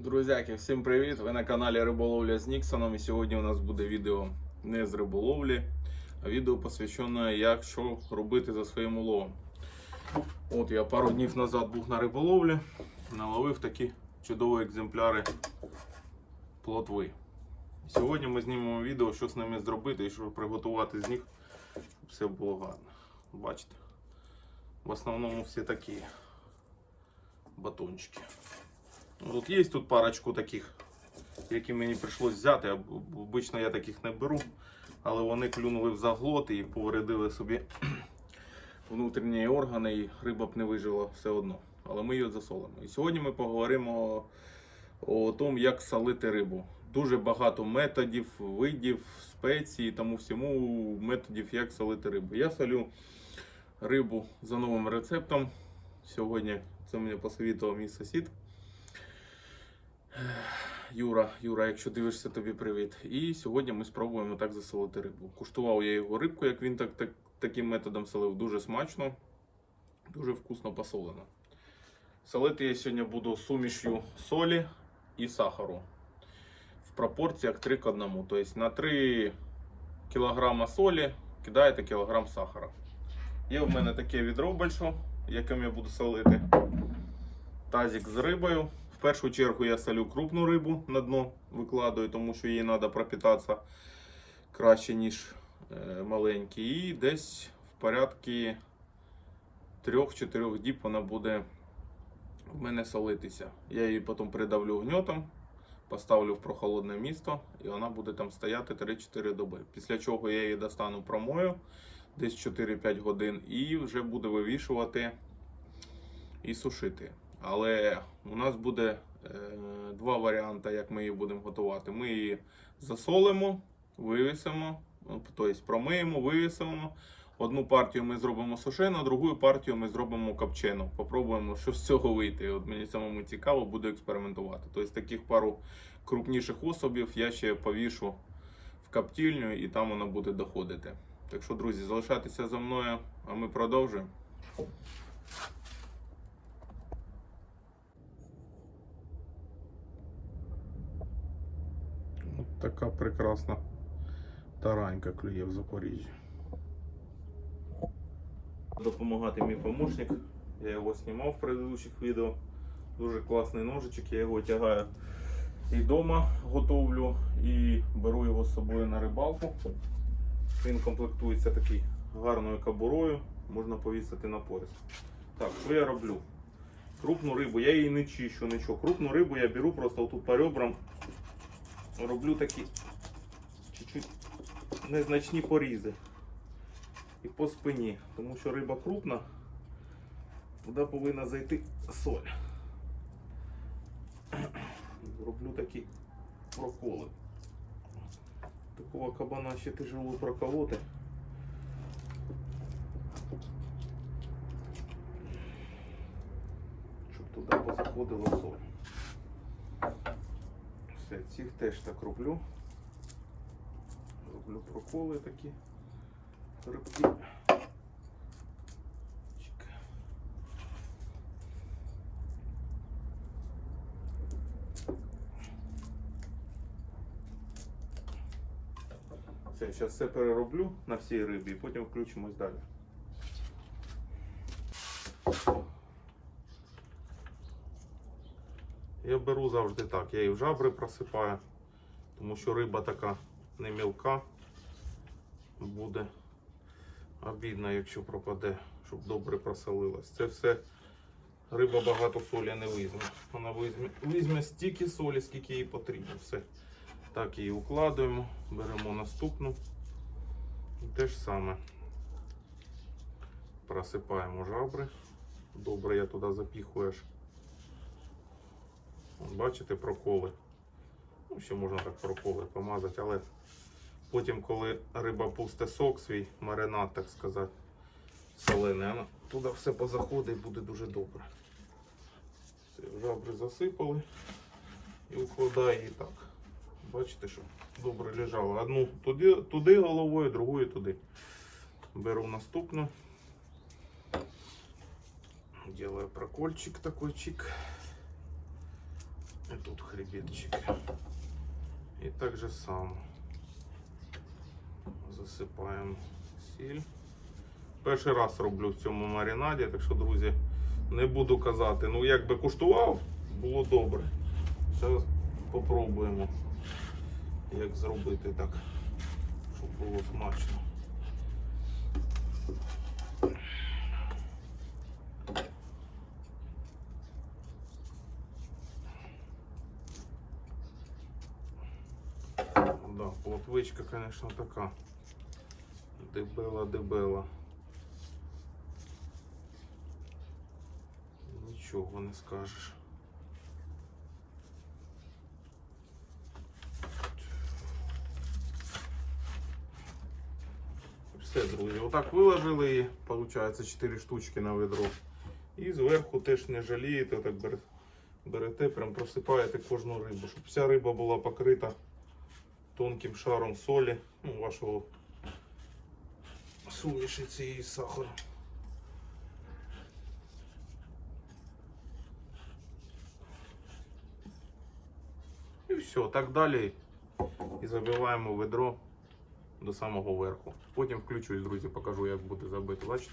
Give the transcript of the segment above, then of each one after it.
Друзяки, всім привіт! Ви на каналі Риболовля з Ніксоном. І сьогодні у нас буде відео не з риболовлі, а відео посвящене, як що робити за своїм уловом. От я пару днів назад був на риболовлі, наловив такі чудові екземпляри плотви. Сьогодні ми знімемо відео, що з ними зробити і що приготувати з них, щоб все було гарно. Бачите? В основному всі такі батончики. Тут є тут парочку таких, які мені прийшлось взяти. Обично я таких не беру, але вони клюнули в заглот і повредили собі внутрішні органи, і риба б не вижила все одно. Але ми її засолимо. І сьогодні ми поговоримо о тому, як солити рибу. Дуже багато методів, видів, спецій, тому всьому методів, як солити рибу. Я солю рибу за новим рецептом. Сьогодні це мені посовітував мій сусід. Юра, Юра, якщо дивишся, тобі привіт. І сьогодні ми спробуємо так засолити рибу. Куштував я його рибку, як він так, так, таким методом солив. Дуже смачно, дуже вкусно посолено. Солити я сьогодні буду сумішю солі і сахару в пропорціях 3 к 1. Тобто на 3 кг солі кидаєте кілограм сахара. Є в мене таке відро більше, яким я буду солити. Тазик з рибою. В першу чергу я солю крупну рибу на дно викладаю, тому що їй треба пропитатися краще, ніж е, маленькі. І десь в порядку 3-4 діб вона буде в мене солитися. Я її потім придавлю гньотом, поставлю в прохолодне місто, і вона буде там стояти 3-4 доби. Після чого я її достану промою десь 4-5 годин і вже буду вивішувати і сушити. Але у нас буде е, два варіанти, як ми її будемо готувати. Ми її засолимо, вивісимо, ну, тобто промиємо, вивісимо. Одну партію ми зробимо сушену, другу партію ми зробимо копчену. Попробуємо, що з цього вийти. От мені самому цікаво, буду експериментувати. Тобто таких пару крупніших особів я ще повішу в коптильню і там вона буде доходити. Так що, друзі, залишайтеся за мною, а ми продовжуємо. От така прекрасна таранька клює в Запоріжжі. Допомагати мій помощник. Я його знімав в предыдущих відео. Дуже класний ножичок, я його тягаю і вдома готовлю, і беру його з собою на рибалку. Він комплектується такий гарною кабурою, можна повісити на пояс. Так, що я роблю? Крупну рибу, я її не чищу, нічого. Крупну рибу я беру просто отут по ребрам, роблю такі чуть-чуть незначні порізи. І по спині, тому що риба крупна, туди повинна зайти соль. Роблю такі проколи. Такого кабана ще тяжело проколоти. Щоб туди позаходила соль. Все, цих теж так роблю. Роблю проколи такі. Рибки. Все, зараз все перероблю на всій рибі і потім включимось далі. Я беру завжди так, я і в жабри просипаю, тому що риба така не мілка буде обідно, якщо пропаде, щоб добре просолилась. Це все риба багато солі не візьме. Вона візьме, візьме стільки солі, скільки їй потрібно. Все. Так її укладуємо, беремо наступну. І те ж саме. Просипаємо жабри. Добре, я туди запіхуєш. Бачите проколи. Ну, ще можна так проколи помазати, але потім, коли риба пусте сок свій, маринад, так сказати, солений, вона туди все позаходить і буде дуже добре. Все, жабри засипали і укладаю її так. Бачите, що добре лежало. Одну туди, туди головою, другу туди. Беру наступну. Делаю прокольчик такой чик. І тут хребетчики. І так же само. Засипаємо сіль. Перший раз роблю в цьому маринаді, так що, друзі, не буду казати. Ну, як би куштував, було добре. Зараз попробуємо, як зробити так, щоб було смачно. Да, плотвичка, конечно, така. Дебела, дебела. Нічого не скажеш. Все, друзі, отак виложили її, виходить 4 штучки на ведро. І зверху теж не жалієте, так берете, прям просипаєте кожну рибу, щоб вся риба була покрита тонким шаром солі, ну, вашого суміші цієї з сахаром. І все, так далі. І забиваємо ведро до самого верху. Потім включусь, друзі, покажу, як буде забити. Бачите?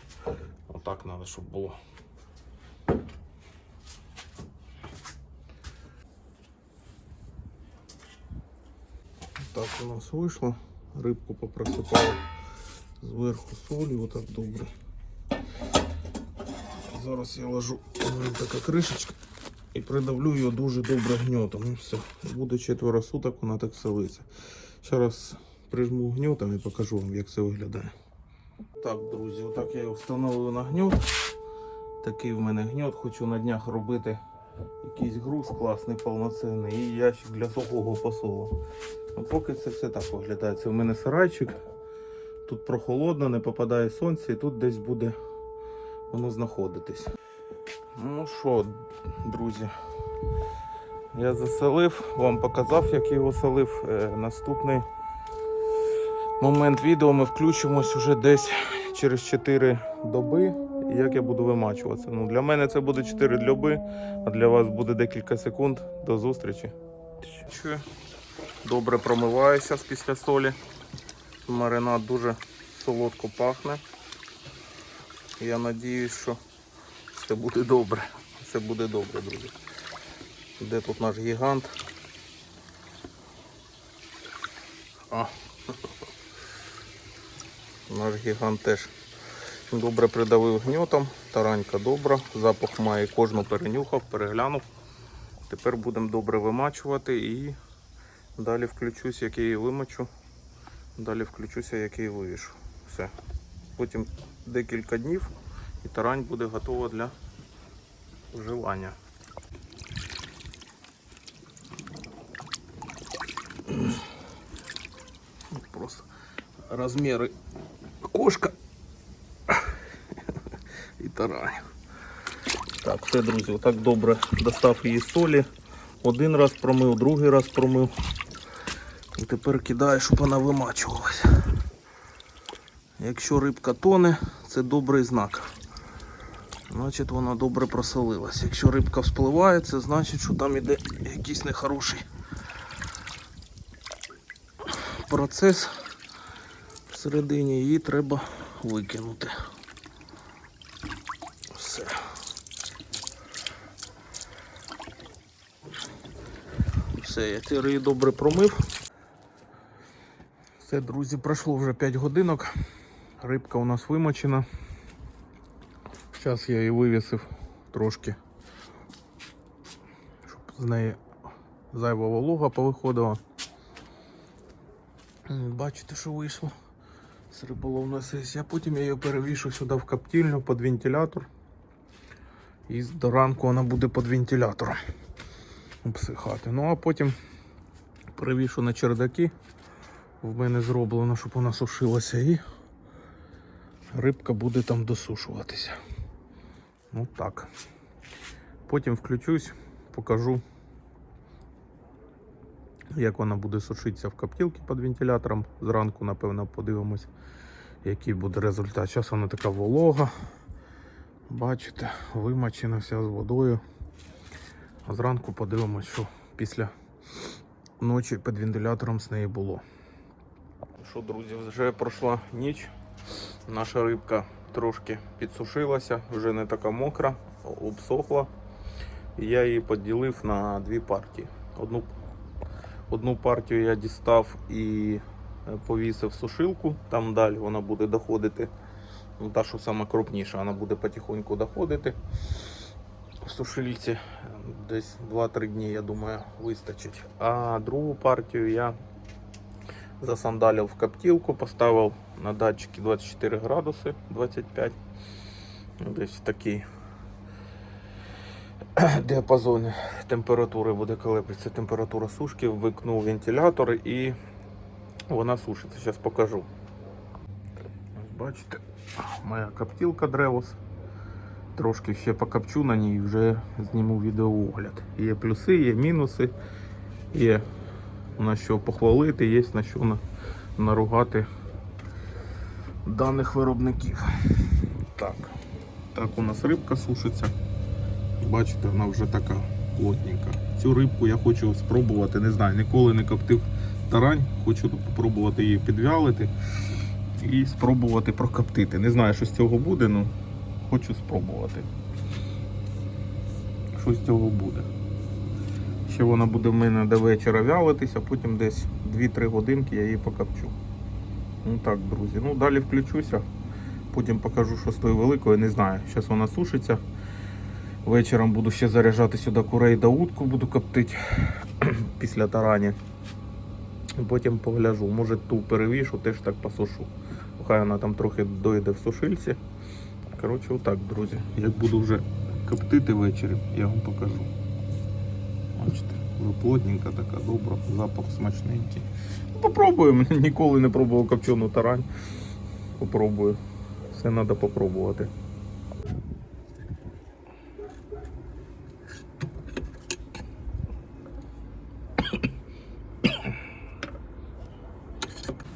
Отак треба, щоб було. Так у нас вийшло. Рибку попросипали зверху солі, отак добре. Зараз я ложу така кришечка і придавлю її дуже добре гньотом. І все. Буде четверо суток, вона так селиться. Ще раз прижму гньотом і покажу вам, як це виглядає. Так, друзі, отак я його встановив на гньот. Такий в мене гньот, хочу на днях робити якийсь груз класний, повноцінний і ящик для сухого посолу. Ну, поки це все так виглядає. Це в мене сарайчик. Тут прохолодно, не попадає сонце і тут десь буде воно знаходитись. Ну що, друзі, я заселив, вам показав, як його селив. Е, наступний момент відео ми включимось уже десь через 4 доби. Як я буду вимачуватися. Ну, для мене це буде 4 доби, а для вас буде декілька секунд. До зустрічі. Добре промиваю зараз після солі. Маринад дуже солодко пахне. Я надіюсь, що все буде добре. Все буде добре, друзі. Де тут наш гігант? А. Наш гігант теж добре придавив гньотом. Таранька добра. Запах має кожну перенюхав, переглянув. Тепер будемо добре вимачувати і далі включусь, як я її вимочу. Далі включуся, як її вивішу. Все. Потім декілька днів і тарань буде готова для вживання. Просто розміри кошка і. Так, все, друзі, отак добре достав її солі. Один раз промив, другий раз промив. І тепер кидаю, щоб вона вимачувалася. Якщо рибка тоне, це добрий знак. Значить вона добре просолилась. Якщо рибка вспливає, це значить, що там іде якийсь нехороший процес всередині її треба викинути. Все, я її добре промив. Все, друзі, пройшло вже 5 годинок. Рибка у нас вимочена. Зараз я її вивісив трошки, щоб з неї зайва волога повиходила. Бачите, що вийшло з риболовної сесії. А потім я її перевішу сюди в коптильню під вентилятор. І до ранку вона буде під вентилятором обсихати. Ну а потім перевішу на чердаки. В мене зроблено, щоб вона сушилася і рибка буде там досушуватися. Ну так. Потім включусь, покажу, як вона буде сушитися в коптілці під вентилятором. Зранку, напевно, подивимось, який буде результат. Зараз вона така волога. Бачите, вимочена вся з водою. Зранку подивимось, що після ночі під вентилятором з неї було. Що, друзі, вже пройшла ніч. Наша рибка трошки підсушилася, вже не така мокра, обсохла. Я її поділив на дві партії. Одну, одну партію я дістав і е, повісив сушилку. Там далі вона буде доходити. Ну, та, що сама крупніша, вона буде потихоньку доходити в сушильці. Десь 2-3 дні, я думаю, вистачить. А другу партію я засандалив в коптілку, поставив на датчики 24 градуси 25. Десь такий діапазон температури буде колеблятися температура сушки, вмикнув вентилятор і вона сушиться. Зараз покажу. Бачите, моя коптілка Древос. Трошки ще покопчу на ній, вже зніму відеоогляд. Є плюси, є мінуси, є на що похвалити, є на що наругати даних виробників. Так, так у нас рибка сушиться. Бачите, вона вже така плотненька. Цю рибку я хочу спробувати, не знаю, ніколи не коптив тарань, хочу спробувати її підвялити і спробувати прокоптити. Не знаю, що з цього буде, але хочу спробувати. Що з цього буде. Ще вона буде в мене до вечора вялитися, потім десь 2-3 годинки я її покопчу. Ну так, друзі. Ну далі включуся. Потім покажу, що з тою великою, не знаю. Зараз вона сушиться. Вечором буду ще заряджати сюди курей да утку, буду коптити після тарані. Потім погляжу. Може ту перевішу, теж так посушу. Хай вона там трохи дойде в сушильці. Коротше, отак, друзі. Як буду вже коптити ввечері, я вам покажу. Бачите, вже плотненька така, добра, запах смачненький. Ну, попробуємо. Ніколи не пробував копчену тарань. Попробую. Все треба попробувати.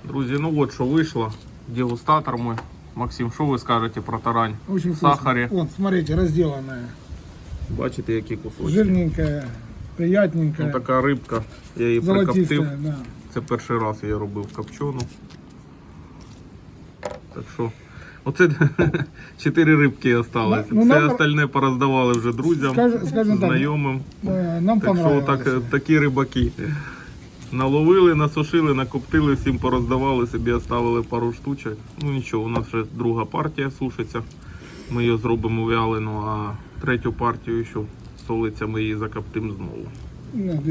Друзі, ну от що вийшло. Дегустатор мой. Максим, що ви скажете про тарань? Очень В вкусно. сахаре. Вот, смотрите, разделанная. Бачите, які кусочки. Жирненькая, приятненькая, Ну, така рибка. Я її прикоптив. да. Це перший раз я робив копчену. Так що. Оце чотири рибки осталось. Ну, Все нам- остальне пороздавали вже друзям, Скажем- скажем так, знайомим. Да, Нам Так що так, такі рибаки. Наловили, насушили, накоптили, всім пороздавали, собі оставили пару штучок. Ну нічого, у нас вже друга партія сушиться. Ми її зробимо вялену, а третю партію, що солиться, ми її закоптимо знову. Ну,